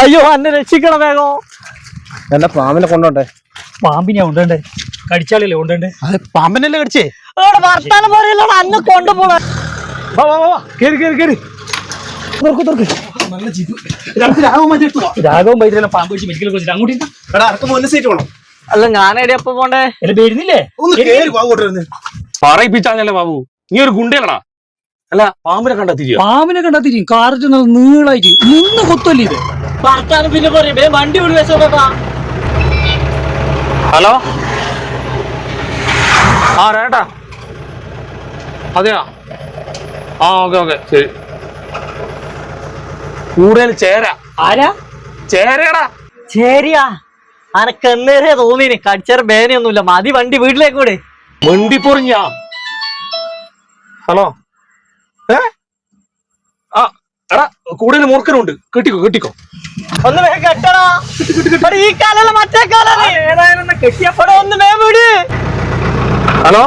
അയ്യോ എന്നെ രക്ഷിക്കണം വേഗോ. എന്നെ പാമ്പിനെ കൊണ്ടോണ്ടേ? പാമ്പിനെ ഉണ്ടേ കടിച്ചാലല്ലേ ഉണ്ടേ അത് പാമ്പിനല്ലേ കടിച്ചേ? വർത്താനം പറയല്ലോ അന്ന് കൊണ്ടുപോണ. കേറി കേറി കേറി. തുറക്ക് തുറക്ക്. രാഘവം വൈദ്യുതി പാമ്പ് വെച്ച് മെഡിക്കൽ വെച്ചിട്ട് അങ്ങോട്ട്. എടാ അനക്ക് മുന്നിൽ സീറ്റ് വേണം. അല്ല ഞാനേടി അപ്പൊ പോണ്ടേ? അല്ല പേരുന്നില്ലേ ഒന്ന് കേറി വാ കൂട്ടരുന്ന് പറയിപ്പിച്ചാഞ്ഞല്ലേ ബാബു. നീ ഒരു ഗുണ്ടയല്ലടാ അല്ല പാമ്പിനെ കണ്ടെത്തിരിയോ പാമ്പിനെ കണ്ടാ തിരിയും. കാറിട്ട് നല്ല നീളായിട്ട്. നിന്ന് കൊത്തല്ലേ ഇത്? വർത്താനം പിന്നെ പറയും വണ്ടി വിടി ഹലോ? ആ റേട്ടാ അതെയാ? ആ ഓക്കെ ഓക്കെ. ശരി. കൂടുതൽ ചേര. ആരാ? ചേരടാ. ചേരിയാ? അനക്ക് എന്നേരെ തോന്നിന് കടിച്ചേര ബേനയൊന്നുമില്ല. മതി വണ്ടി വീട്ടിലേക്ക് കൂടെ പൊറിഞ്ഞാ ഹലോ? ഏ? കൂടുതൽ മൂർഖനുണ്ട്. കെട്ടിക്കോ കെട്ടിക്കോ. ഒന്ന് വേഗം കെട്ടടാ എടാ, ഈ കാലല്ല മറ്റേ കാലല്ലേ ഏതായാലും കെട്ടിയപ്പോടെ ഒന്ന് വേഗം വിട്. ഹലോ?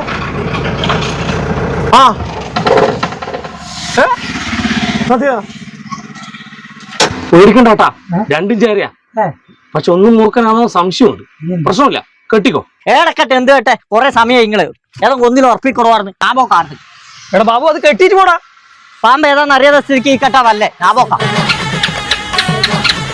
ആ. ഏ? അതെയാ പേടിക്കണ്ടാട്ടാ രണ്ടും ചേരിയാ. പക്ഷെ ഒന്നും മൂർഖനാണോ സംശയമുണ്ട്. പ്രശ്നമില്ല. കെട്ടിക്കോ. ഏടക്കട്ടെ എന്ത് കേട്ടെ? കൊറേ സമയം ഇങ്ങൾ. ഏതൊക്കെ ഒന്നിലും ഉറപ്പിക്കുറവാർന്ന് കാമോ കാർന്ന്. എടാ ബാബു അത് കെട്ടിട്ട് പോടാ. പാമ്പ് ഏതാണെന്ന് അറിയാതെ സ്ഥിതിക്ക് ഈ കട്ടാവല്ലേ ഞാൻ പോക്കാം.